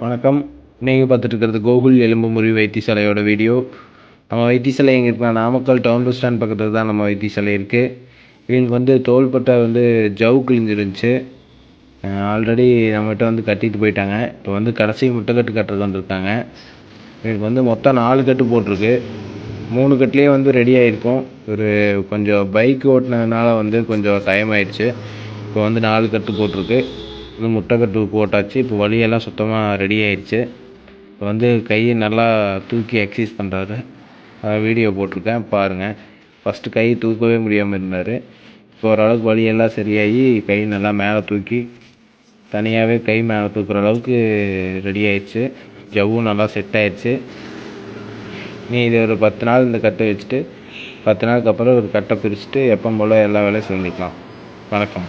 வணக்கம். நீங்கள் பார்த்துட்டு கோகுல் எலும்பு முறிவு வைத்தியசாலையோட வீடியோ. நம்ம வைத்தியசாலை எங்கே இருக்குன்னா நாமக்கல் டவுன் பஸ் ஸ்டாண்ட் பக்கத்தில் தான் நம்ம வைத்தியசாலை இருக்குது இவனுக்கு வந்து தோள்பட்டை வந்து ஜவு கிழிஞ்சிருந்துச்சு. ஆல்ரெடி நம்மகிட்ட வந்து கட்டிட்டு போயிட்டாங்க. இப்போ வந்து கடைசி முட்டைக்கட்டு கட்டுறது வந்துருக்காங்க. இவனுக்கு வந்து மொத்தம் நாலு கட்டு போட்டிருக்கு. மூணு கட்டுலேயே வந்து ரெடி ஆகிருக்கும் ஒரு கொஞ்சம் பைக் ஓட்டினதுனால வந்து கொஞ்சம் டைம் ஆயிடுச்சு. இப்போ வந்து நாலு கட்டு போட்டிருக்கு. இது முட்டைக்கட்டு போட்டாச்சு. இப்போ வலியெல்லாம் சுத்தமாக ரெடி ஆயிடுச்சு. இப்போ வந்து கையை நல்லா தூக்கி எக்ஸைஸ் பண்ணுறாரு வீடியோ போட்டிருக்கேன். பாருங்கள் ஃபஸ்ட்டு கை தூக்கவே முடியாமல் இருந்தார். இப்போ ஓரளவுக்கு வலியெல்லாம் சரியாகி கை நல்லா மேலே தூக்கி தனியாகவே கை மேலே தூக்குற அளவுக்கு ரெடி ஆயிடுச்சு. ஜவ்வும் நல்லா செட் ஆயிடுச்சு. நீ இது ஒரு பத்து நாள் இந்த கட்டை வச்சுட்டு பத்து நாளுக்கு அப்புறம் ஒரு கட்டை பிரிச்சுட்டு எப்போ போல் எல்லா வேலையும் செஞ்சுக்கலாம். வணக்கம்.